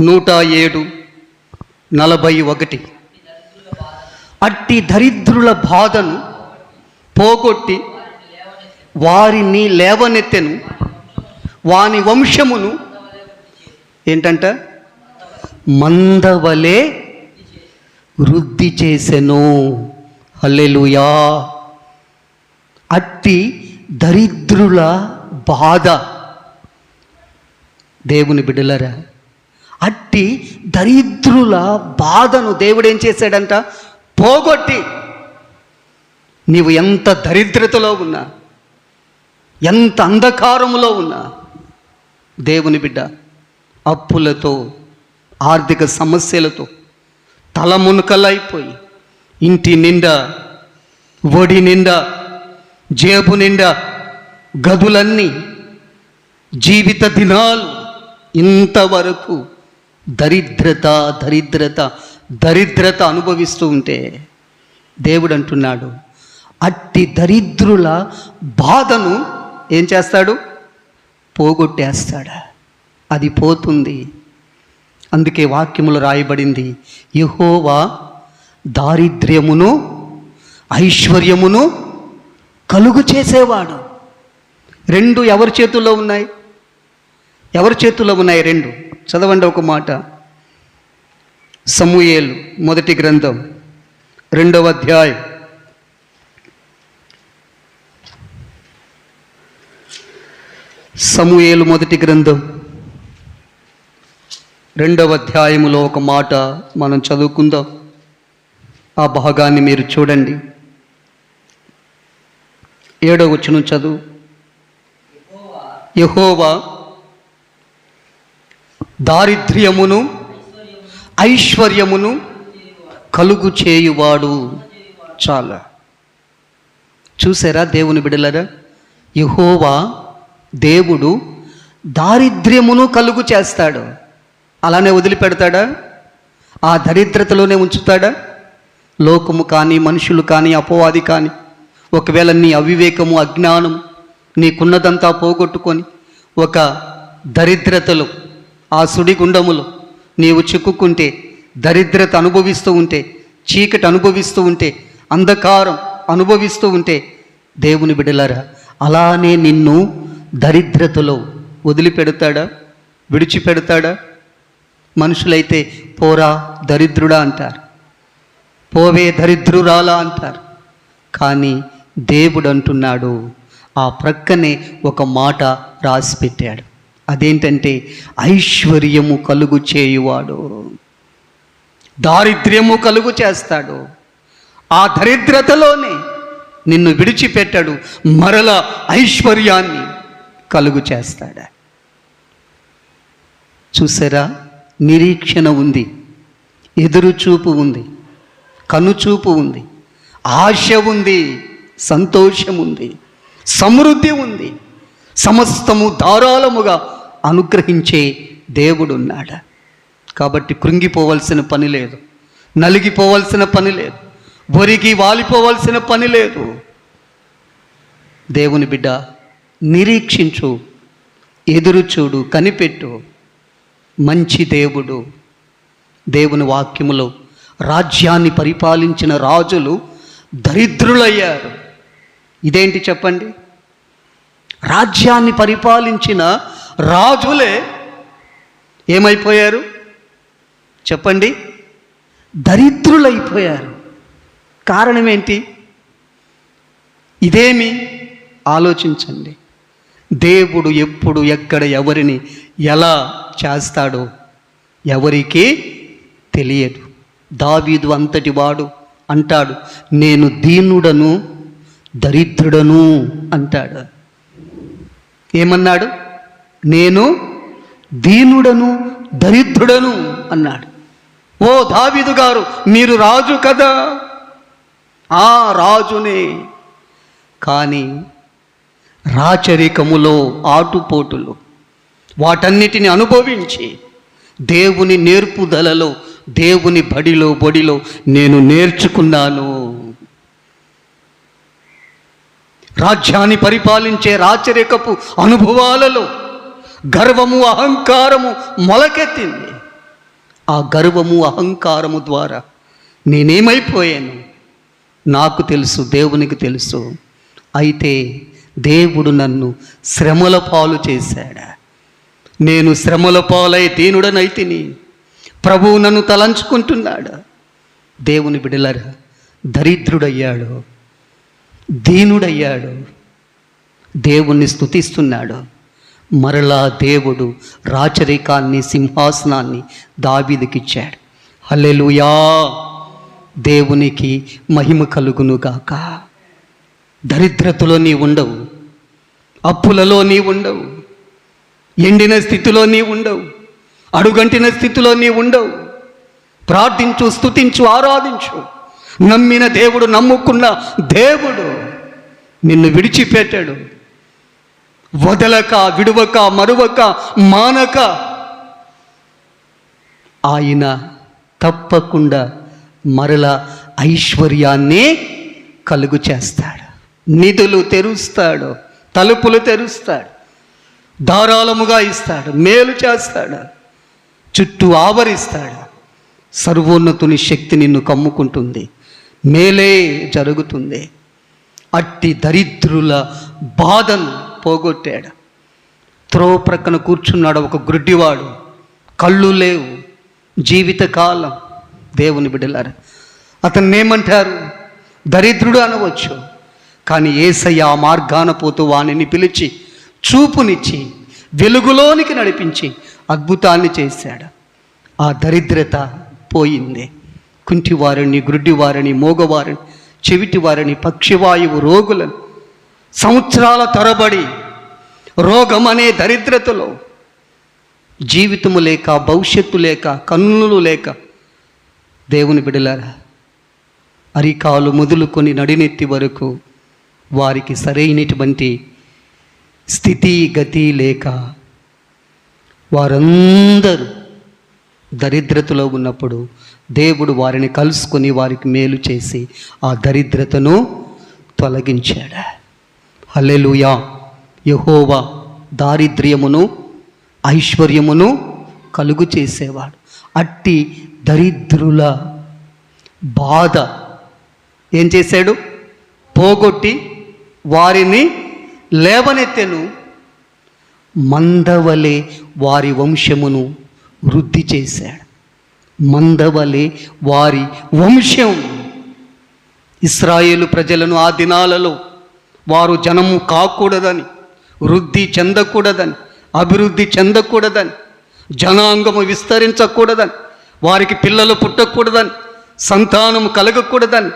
నూట ఏడు నలభై ఒకటి. అట్టి దరిద్రుల బాధను పోగొట్టి వారిని లేవనెత్తెను వాని వంశమును ఏంటంట? మందవలే వృద్ధి చేసెను. హల్లెలుయా. అట్టి దరిద్రుల బాధ. దేవుని బిడ్డలరా అట్టి దరిద్రుల బాధను దేవుడు ఏం చేశాడంట? పోగొట్టి. నీవు ఎంత దరిద్రతలో ఉన్నా ఎంత అంధకారములో ఉన్నా దేవుని బిడ్డ అప్పులతో ఆర్థిక సమస్యలతో తలమునకలైపోయి ఇంటి నిండా ఒడి నిండా జేబు నిండా గదులన్నీ జీవిత దినాలు ఇంతవరకు దరిద్రత దరిద్రత దరిద్రత అనుభవిస్తూ ఉంటే దేవుడు అంటున్నాడు అట్టి దరిద్రుల బాధను ఏం చేస్తాడు? పోగొట్టేస్తాడు. అది పోతుంది. అందుకే వాక్యములు రాయబడింది యహోవా దారిద్ర్యమును ఐశ్వర్యమును కలుగు చేసేవాడు. రెండు ఎవరి చేతుల్లో ఉన్నాయి? ఎవరి చేతుల్లో ఉన్నాయి రెండు? చదవండి ఒక మాట. సమూయేలు మొదటి గ్రంథం రెండవ అధ్యాయం. సమూయేలు మొదటి గ్రంథం రెండవ అధ్యాయములో ఒక మాట మనం చదువుకుందాం. ఆ భాగాన్ని మీరు చూడండి. ఏడవ వచనం చదువు. యహోవా దారిద్ర్యమును ఐశ్వర్యమును కలుగు చేయువాడు. చాలా. చూసారా దేవుని బిడలరా? యహోవా దేవుడు దారిద్ర్యమును కలుగు చేస్తాడు. అలానే వదిలిపెడతాడా? ఆ దరిద్రతలోనే ఉంచుతాడా? లోకము కానీ మనుషులు కానీ అపవాది కానీ ఒకవేళ నీ అవివేకము అజ్ఞానం నీకున్నదంతా పోగొట్టుకొని ఒక దరిద్రతలో ఆ సుడిగుండములో నీవు చిక్కుకుంటే దరిద్రత అనుభవిస్తూ ఉంటే చీకటి అనుభవిస్తూ ఉంటే అంధకారం అనుభవిస్తూ ఉంటే దేవుని బిడలారా అలానే నిన్ను దరిద్రతలో వదిలిపెడతాడా? విడిచిపెడతాడా? మనుషులైతే పోరా దరిద్రుడా అంటారు. పోవే దరిద్రురాలా అంటారు. కానీ దేవుడు అంటున్నాడు ఆ ప్రక్కనే ఒక మాట రాసి పెట్టాడు అదేంటంటే ఐశ్వర్యము కలుగు చేయువాడు. దారిద్ర్యము కలుగు చేస్తాడు. ఆ దరిద్రతలోనే నిన్ను విడిచిపెట్టాడు. మరల ఐశ్వర్యాన్ని కలుగు చేస్తాడా. చూసారా? నిరీక్షణ ఉంది. ఎదురుచూపు ఉంది. కనుచూపు ఉంది. ఆశ ఉంది. సంతోషం ఉంది. సమృద్ధి ఉంది. సమస్తము ధారాళముగా అనుగ్రహించే దేవుడున్నాడు. కాబట్టి కృంగిపోవలసిన పని లేదు నలిగిపోవలసిన పని లేదు బొరికి వాలిపోవలసిన పని లేదు. దేవుని బిడ్డ నిరీక్షించు ఎదురు చూడు కనిపెట్టు. మంచి దేవుడు దేవుని వాక్యములో రాజ్యాన్ని పరిపాలించిన రాజులు దరిద్రులయ్యారు. ఇదేంటి చెప్పండి? రాజ్యాన్ని పరిపాలించిన రాజులే ఏమైపోయారు? చెప్పండి. దరిద్రులైపోయారు. కారణం ఏంటి ఇదేమి? ఆలోచించండి. దేవుడు ఎప్పుడు ఎక్కడ ఎవరిని ఎలా చేస్తాడో ఎవరికీ తెలియదు. దావీదు అంతటి వాడు అంటాడు నేను దీనుడను దరిద్రుడను అంటాడు. ఏమన్నాడు? నేను దీనుడను దరిద్రుడను అన్నాడు. ఓ దావిదు గారు మీరు రాజు కదా? ఆ రాజునే. కానీ రాచరికములో ఆటుపోటులు వాటన్నిటిని అనుభవించి దేవుని నేర్పుదలలో దేవుని బడిలో బడిలో నేను నేర్చుకున్నాను. రాజ్యాన్ని పరిపాలించే రాచరికపు అనుభవాలలో గర్వము అహంకారము మొలకెత్తింది. ఆ గర్వము అహంకారము ద్వారా నేనేమైపోయాను? నాకు తెలుసు దేవునికి తెలుసు. అయితే దేవుడు నన్ను శ్రమల పాలు చేశాడా? నేను శ్రమల పాలై దీనుడనైతిని. ప్రభువు నన్ను తలంచుకుంటున్నాడు? దేవుని బిడలరా దరిద్రుడయ్యాడు దీనుడయ్యాడు దేవుణ్ణి స్తుతిస్తున్నాడు. మరలా దేవుడు రాచరికాన్ని సింహాసనాన్ని దావీదుకిచ్చాడు. హల్లెలుయా! దేవునికి మహిమ కలుగునుగాక. దరిద్రతలో నీ ఉండవు అప్పులలో నీ ఉండవు ఎండిన స్థితిలో నీ ఉండవు అడుగంటిన స్థితిలో నీ ఉండవు ప్రార్థించు స్తుతించు ఆరాధించు. నమ్మిన దేవుడు నమ్ముకున్న దేవుడు నిన్ను విడిచిపెట్టాడు. వదలక విడువక మరువక మానక. ఆయన తప్పకుండా మరల ఐశ్వర్యాన్ని కలుగు చేస్తాడు. నిధులు తెరుస్తాడు తలుపులు తెరుస్తాడు ధారాళముగా ఇస్తాడు మేలు చేస్తాడు చుట్టూ ఆవరిస్తాడు. సర్వోన్నతుని శక్తి నిన్ను కమ్ముకుంటుంది మేలే జరుగుతుంది. అట్టి దరిద్రుల బాధను పోగొట్టాడు. త్రో ప్రక్కన కూర్చున్నాడు ఒక గుడ్డివాడు. కళ్ళు లేవు. జీవితకాలం. దేవుని బిడ్డలారు అతన్ని ఏమంటారు? దరిద్రుడు అనవచ్చు. కానీ ఏసయ్య ఆ మార్గాన పోతూ వాణిని పిలిచి చూపునిచ్చి వెలుగులోనికి నడిపించి అద్భుతాన్ని చేశాడు. ఆ దరిద్రత పోయింది. కుంటివారిని గుడ్డివారిని మోగవారిని చెవిటివారిని పక్షివాయువు రోగులను సంవత్సరాల తరబడి రోగం అనే దరిద్రతలో జీవితము లేక భవిష్యత్తు లేక కన్నులు లేక దేవుని బిడలారా అరికాలు మొదలుకొని నడినెత్తి వరకు వారికి సరైనటువంటి స్థితి గతి లేక వారందరూ దరిద్రతలో ఉన్నప్పుడు దేవుడు వారిని కలుసుకొని వారికి మేలు చేసి ఆ దరిద్రతను తొలగించాడు? హలెలుయా యహోవా దారిద్ర్యమును ఐశ్వర్యమును కలుగు చేసేవాడు. అట్టి దరిద్రుల బాధ ఏం చేశాడు? పోగొట్టి వారిని లేవనెత్తెను. మందవలే వారి వంశమును వృద్ధి చేశాడు. మందవలే వారి వంశం. ఇస్రాయేలు ప్రజలను ఆ దినాలలో వారు జనము కాకూడదని వృద్ధి చెందకూడదని అభివృద్ధి చెందకూడదని జనాంగము విస్తరించకూడదని వారికి పిల్లలు పుట్టకూడదని సంతానం కలగకూడదని.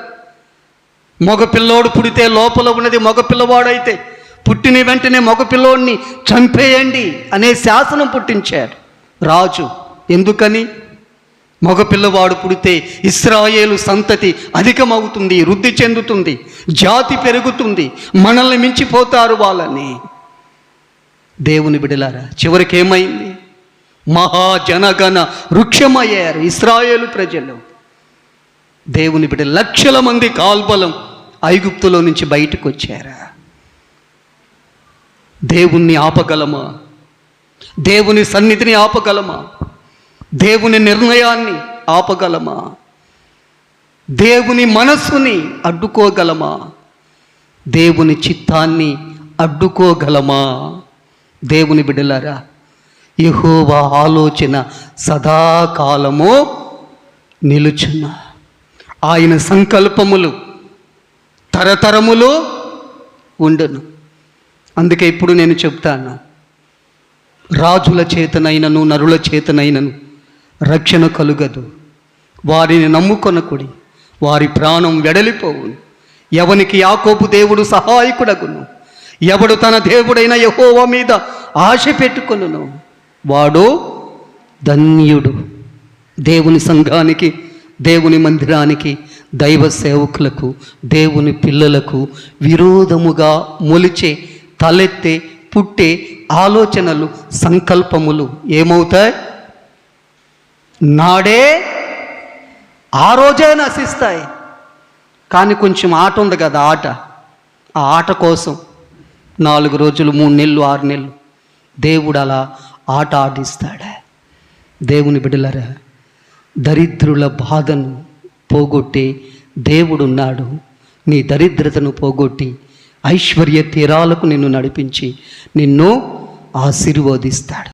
మగ పిల్లోడు పుడితే లోపల ఉన్నది మగ పిల్లవాడైతే పుట్టిన వెంటనే మగ పిల్లోడిని చంపేయండి అనే శాసనం పుట్టించాడు రాజు. ఎందుకని? మగపిల్లవాడు పుడితే ఇస్రాయేలు సంతతి అధికమవుతుంది వృద్ధి చెందుతుంది జాతి పెరుగుతుంది మనల్ని మించిపోతారు వాళ్ళని. దేవుని బిడలారా చివరికి ఏమైంది మహాజనగణ వృక్షమయ్యారు ఇస్రాయేలు ప్రజలు. దేవుని బిడ్డ లక్షల మంది కాల్బలం ఐగుప్తులో నుంచి బయటకు వచ్చారా దేవుణ్ణి ఆపగలమా? దేవుని సన్నిధిని ఆపగలమా? దేవుని నిర్ణయాన్ని ఆపగలమా? దేవుని మనస్సుని అడ్డుకోగలమా? దేవుని చిత్తాన్ని అడ్డుకోగలమా? దేవుని బిడ్డలారా యహోవా ఆలోచన సదాకాలము నిలుచున్న. ఆయన సంకల్పములు తరతరములు ఉండను. అందుకే ఇప్పుడు నేను చెప్తాను. రాజుల చేతనైనను నరుల చేతనైనను రక్షణ కలుగదు. వారిని నమ్ముకొనకుడి వారి ప్రాణం వెడలిపోవు ఎవనికి యాకోపు దేవుడు సహాయకుడగును? ఎవడు తన దేవుడైన యహోవ మీద ఆశ పెట్టుకొను వాడు ధన్యుడు. దేవుని సంఘానికి దేవుని మందిరానికి దైవ సేవకులకు దేవుని పిల్లలకు విరోధముగా మొలిచే తలెత్తే పుట్టే ఆలోచనలు సంకల్పములు ఏమవుతాయి? నాడే ఆ రోజే నశిస్తాయి. కానీ కొంచెం ఆట ఉంది కదా ఆట. ఆ ఆట కోసం నాలుగు రోజులు మూడు నెలలు ఆరు నెలలు దేవుడు అలా ఆట ఆడిస్తాడా? దేవుని బిడలరా దరిద్రుల బాధను పోగొట్టి దేవుడున్నాడు నీ దరిద్రతను పోగొట్టి ఐశ్వర్య తీరాలకు నిన్ను నడిపించి నిన్ను ఆశీర్వదిస్తాడు.